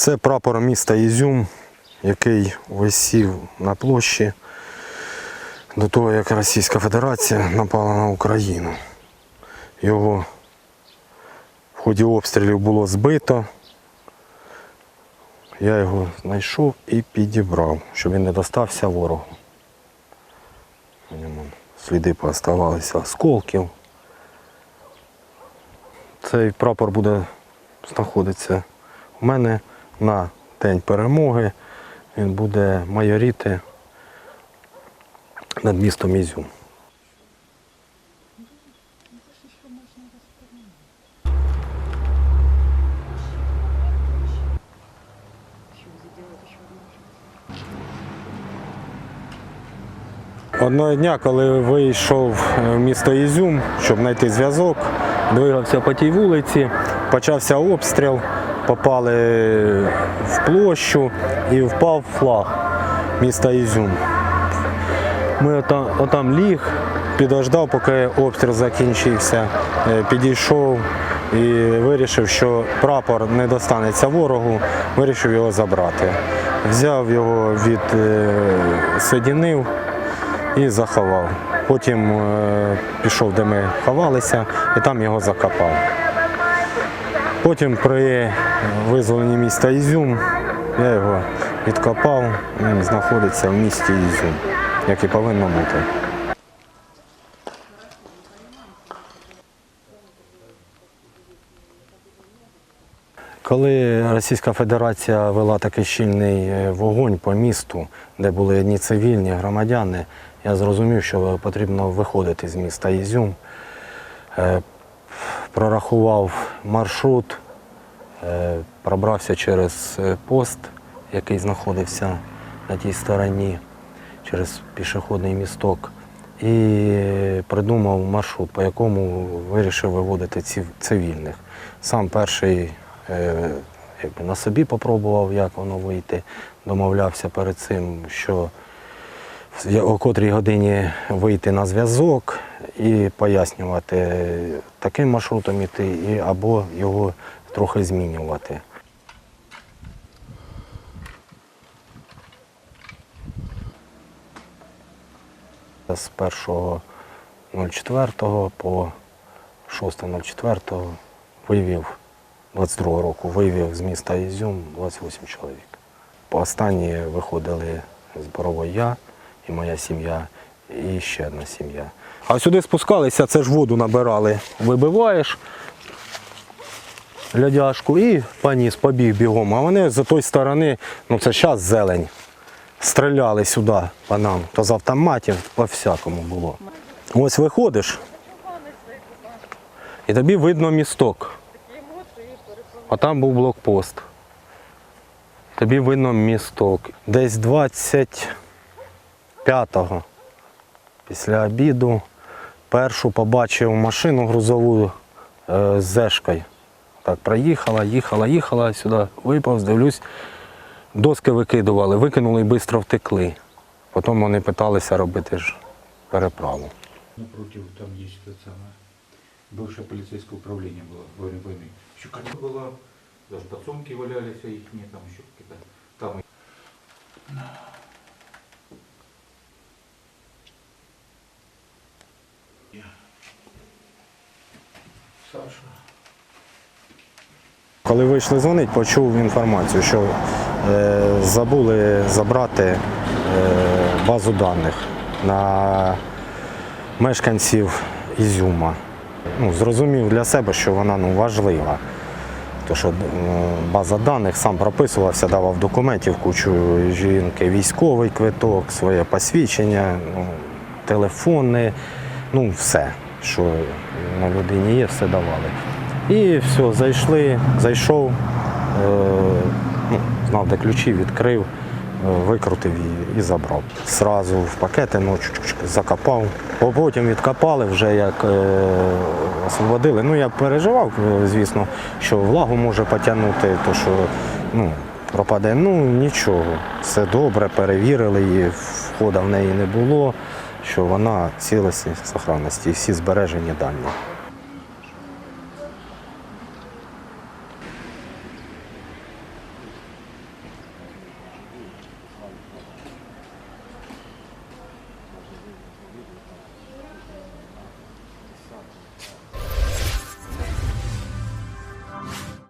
Це прапор міста Ізюм, який висів на площі до того, як Російська Федерація напала на Україну. Його в ході обстрілів було збито. Я його знайшов і підібрав, щоб він не достався ворогу. Сліди пооставалися осколків. Цей прапор буде знаходитися у мене на День перемоги. Він буде майоріти над містом Ізюм. Одного дня, коли вийшов е, в місто Ізюм, щоб знайти зв'язок, двигався по тій вулиці, почався обстріл, попали в площу і впав флаг міста Ізюм. Ми отам, отам ліг, підождав, поки обстріл закінчився, е, підійшов і вирішив, що прапор не достанеться ворогу, вирішив його забрати. Взяв його від е, содінив і заховав. Потім е, пішов, де ми ховалися, і там його закопав. Потім при визволенні міста Ізюм я його відкопав, він знаходиться в місті Ізюм, як і повинно бути. Коли Російська Федерація вела такий щільний е, вогонь по місту, де були одні цивільні громадяни, я зрозумів, що потрібно виходити з міста Ізюм. Прорахував маршрут, е, пробрався через е, пост, який знаходився на тій стороні, через пішохідний місток, і придумав маршрут, по якому вирішив виводити цив- цивільних. Сам перший е, якби на собі попробував, як воно вийти. Домовлявся перед цим, що о котрій годині вийти на зв'язок і пояснювати таким маршрутом іти, і, або його трохи змінювати. З 1.04 по 6.04 вивів 22 року вивів з міста Ізюм 28 чоловік. Останні виходили з Борової я і моя сім'я, і ще одна сім'я. А сюди спускалися, це ж воду набирали. Вибиваєш лядяшку і поніс, побіг бігом. А вони з тої сторони, ну це зараз зелень, стріляли сюди по нам. То з автоматів по всякому було. Ось виходиш, і тобі видно місток. А там був блокпост. Тобі видно місток. Десь 25-го після обіду першу побачив машину грузову е, з зешкою. Так, проїхала, їхала, їхала сюди, випав, дивлюсь, доски викидували, викинули і швидко втекли. Потім вони питалися робити ж переправу. Напротив, там есть это самое, бывшее полицейское управление было во время войны. Еще как было, даже подсумки валялись, а их нет, там еще какие-то, там и Саша. Коли вийшли дзвонить, почув інформацію, що е, забули забрати е, базу даних на мешканців Ізюма. Ну, зрозумів для себе, що вона ну, важлива. То, що е, база даних сам прописувався, давав документів, кучу жінки, військовий квиток, своє посвідчення, ну, телефони, ну все, що на людині є, все давали. І все, зайшли, зайшов, е, ну, знав, де ключі, відкрив, е, викрутив і, і забрав. Зразу в пакети ну, закопав. Потім відкопали, вже як е, освободили. Ну, я переживав, звісно, що влагу може потягнути, то що ну, пропаде. Ну нічого, все добре, перевірили її, входа в неї не було, що вона цілості, сохранності, і всі збережені дані.